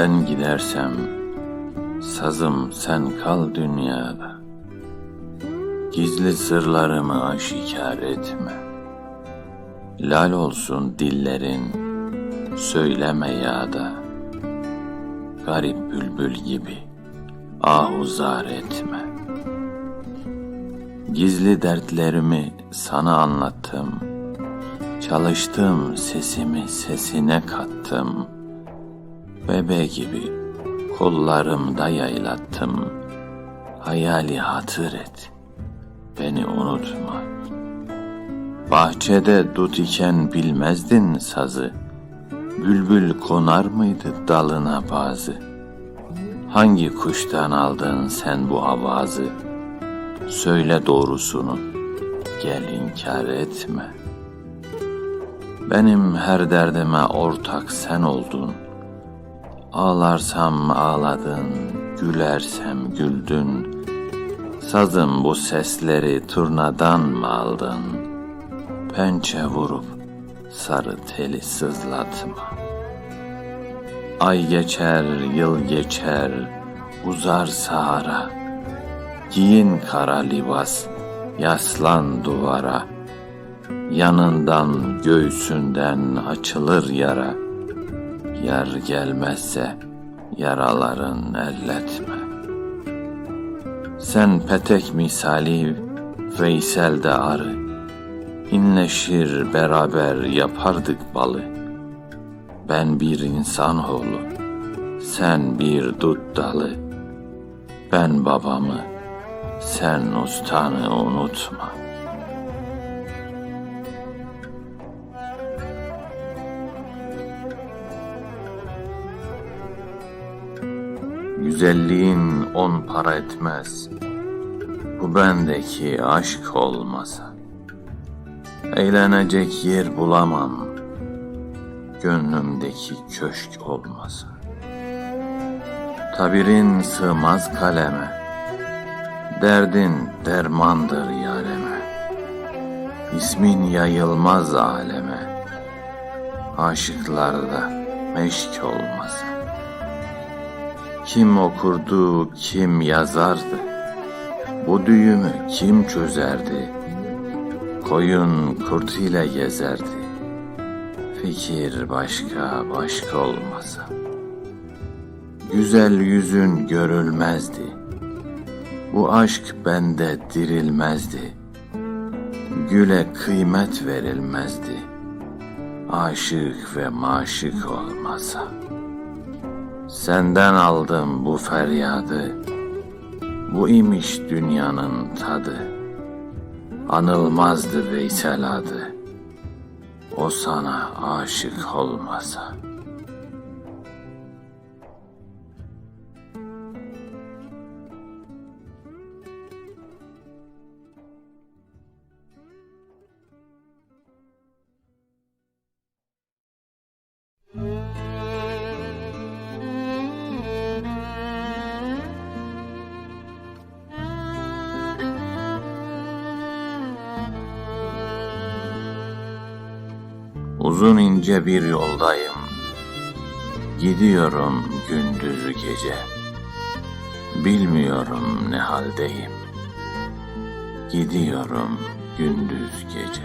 Ben gidersem sazım sen kal dünyada. Gizli sırlarımı aşikar etme. Lal olsun dillerin, söyleme yağda. Garip bülbül gibi ahuzar etme. Gizli dertlerimi sana anlattım. Çalıştım sesimi sesine kattım. Bebe gibi kollarımda yaylattım. Hayali hatır et, beni unutma. Bahçede dut iken bilmezdin sazı. Bülbül konar mıydı dalına bazı? Hangi kuştan aldın sen bu avazı? Söyle doğrusunu, gel inkar etme. Benim her derdime ortak sen oldun. Ağlarsam ağladın, gülersem güldün. Sazım bu sesleri turnadan mı aldın? Pençe vurup sarı teli sızlatma. Ay geçer, yıl geçer, uzar sahara. Giyin kara libas, yaslan duvara. Yanından, göğsünden açılır yara. Yar gelmezse yaraların elletme. Sen petek misali Veysel'de arı. İnleşir beraber yapardık balı. Ben bir insanoğlu, sen bir dut dalı. Ben babamı, sen ustanı unutma. Güzelliğin on para etmez. Bu bendeki aşk olmasa. Eğlenecek yer bulamam. Gönlümdeki köşk olmasa. Tabirin sığmaz kaleme. Derdin dermandır yareme. İsmin yayılmaz aleme. Aşıklarda meşk olmasa. Kim okurdu, kim yazardı? Bu düğümü kim çözerdi? Koyun kurt ile gezerdi. Fikir başka başka olmasa. Güzel yüzün görülmezdi. Bu aşk bende dirilmezdi. Güle kıymet verilmezdi. Aşık ve maşık olmasa. Senden aldım bu feryadı. Bu imiş dünyanın tadı. Anılmazdı Veysel adı. O sana aşık olmasa. Uzun ince bir yoldayım. Gidiyorum gündüzü gece. Bilmiyorum ne haldeyim. Gidiyorum gündüz gece.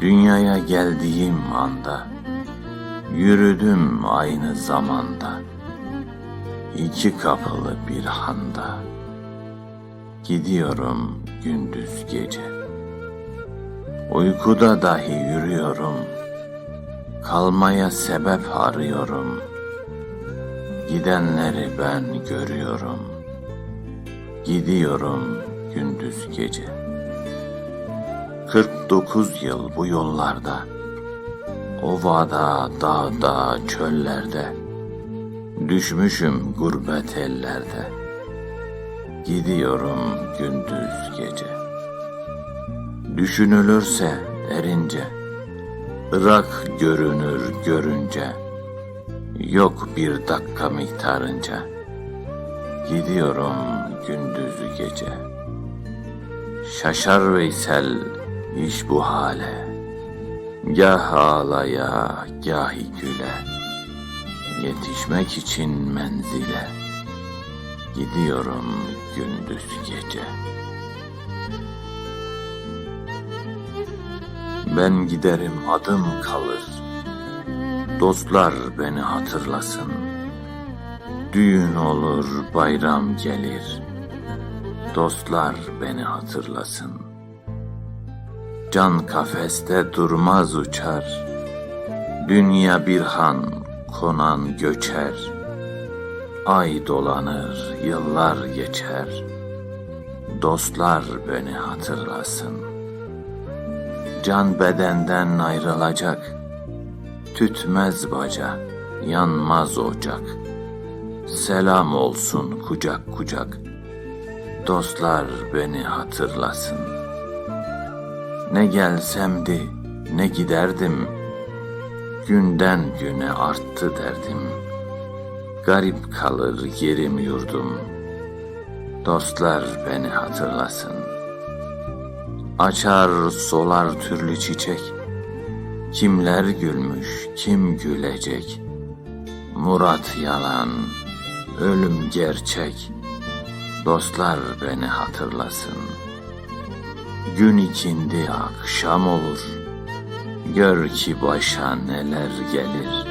Dünyaya geldiğim anda yürüdüm aynı zamanda. İki kapılı bir handa. Gidiyorum gündüz gece. Uykuda dahi yürüyorum. Kalmaya sebep arıyorum. Gidenleri ben görüyorum. Gidiyorum gündüz gece. 49 yıl bu yollarda. Ovada, dağda, çöllerde. Düşmüşüm gurbet ellerde. Gidiyorum gündüz gece. Düşünülürse erince, Irak görünür görünce, Yok bir dakika miktarınca, Gidiyorum gündüzü gece. Şaşar Veysel iş bu hale, Gah ağlaya, gahi güle, Yetişmek için menzile. Gidiyorum gündüz gece Ben giderim adım kalır. Dostlar beni hatırlasın. Düğün olur bayram gelir. Dostlar beni hatırlasın. Can kafeste durmaz uçar. Dünya bir han konan göçer. Ay dolanır yıllar geçer. Dostlar beni hatırlasın Can bedenden ayrılacak. Tütmez baca yanmaz ocak. Selam olsun kucak kucak. Dostlar beni hatırlasın. Ne gelsemdi ne giderdim. Günden güne arttı derdim. Garip kalır yerim yurdum. Dostlar beni hatırlasın Açar solar türlü çiçek. Kimler gülmüş kim gülecek? Murat yalan ölüm gerçek. Dostlar beni hatırlasın. Gün ikindi akşam olur. Gör ki başa neler gelir.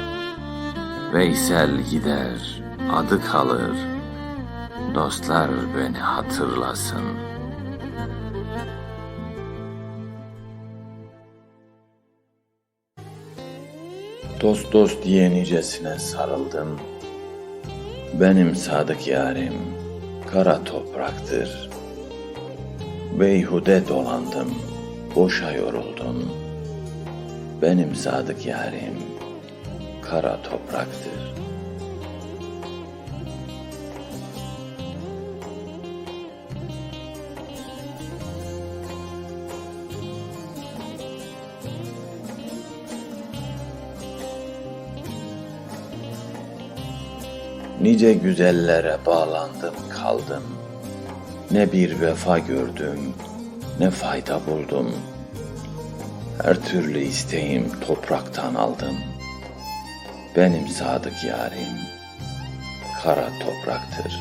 Veysel gider adı kalır. Dostlar beni hatırlasın Dost dost diye nicesine sarıldım. Benim sadık yarim kara topraktır. Beyhude dolandım boşa yoruldum. Benim sadık yarim kara topraktır. Nice güzellere bağlandım kaldım. Ne bir vefa gördüm, ne fayda buldum.'' Her türlü isteğim topraktan aldım. Benim sadık yarim kara topraktır.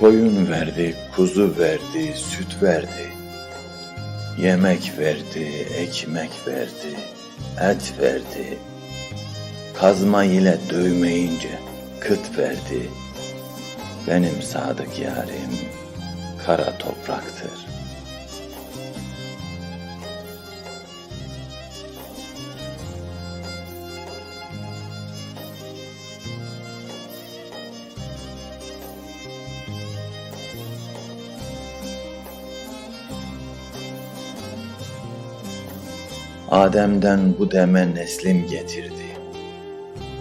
Koyun verdi, kuzu verdi, süt verdi. Yemek verdi, ekmek verdi, et verdi. Kazma ile dövmeyince kıt verdi. Benim sadık yarim kara topraktır. Adem'den bu deme neslim getirdi.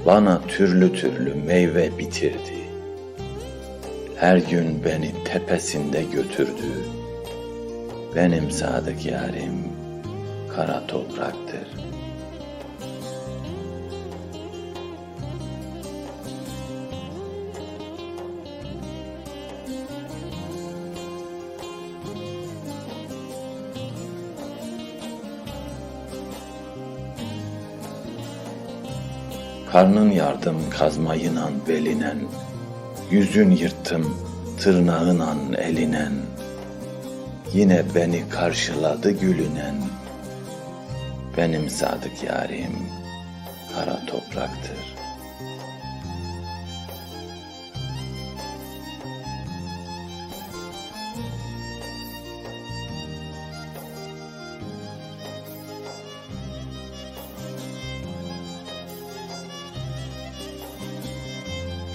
Bana türlü türlü meyve bitirdi. Her gün beni tepesinde götürdü. Benim sadık yarim kara topraktır.'' Karnın yardım kazmayınan belinen, Yüzün yırttım tırnağınan elinen, Yine beni karşıladı gülünen, Benim sadık yarim kara topraktır.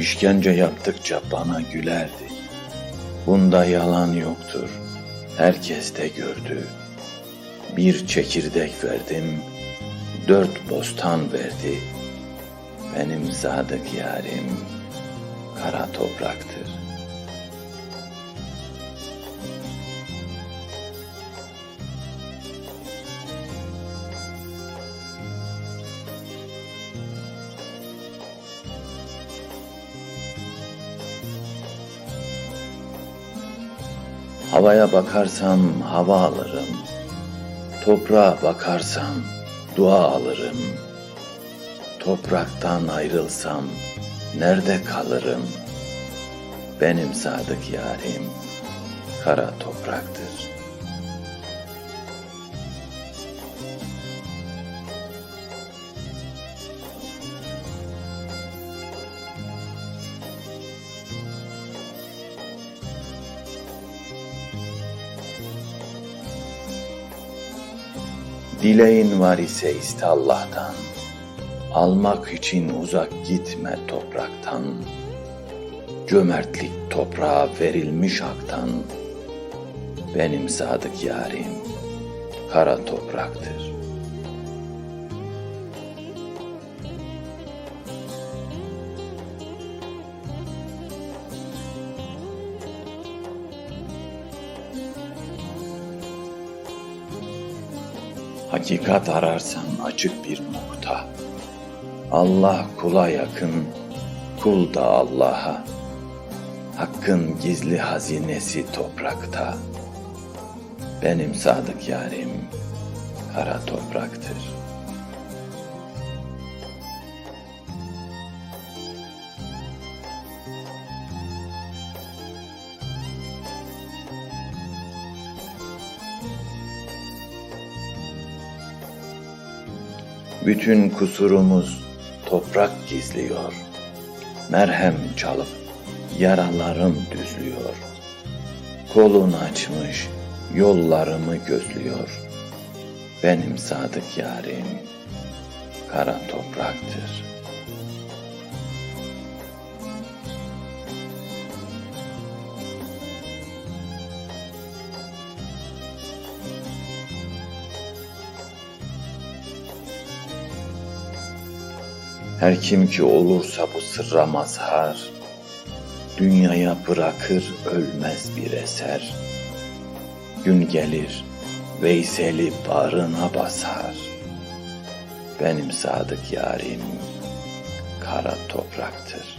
İşkence yaptıkça bana gülerdi. Bunda yalan yoktur. Herkes de gördü. Bir çekirdek verdim, dört bostan verdi. Benim sadık yarim kara topraktır. Havaya bakarsam hava alırım. Toprağa bakarsam dua alırım. Topraktan ayrılsam nerede kalırım? Benim sadık yarim kara topraktır. Dileğin var ise iste Allah'tan. Almak için uzak gitme topraktan. Cömertlik toprağa verilmiş haktan. Benim sadık yarim kara topraktır. Hakikat ararsan açık bir nokta. Allah kula yakın, kul da Allah'a. Hakkın gizli hazinesi toprakta. Benim sadık yarim kara topraktır. Bütün kusurumuz toprak gizliyor. Merhem çalıp yaralarım düzlüyor. Kolun açmış yollarımı gözlüyor. Benim sadık yarim kara topraktır. Her kim ki olursa bu sırra mazhar, Dünyaya bırakır ölmez bir eser. Gün gelir Veysel'i bağrına basar. Benim sadık yarim kara topraktır.''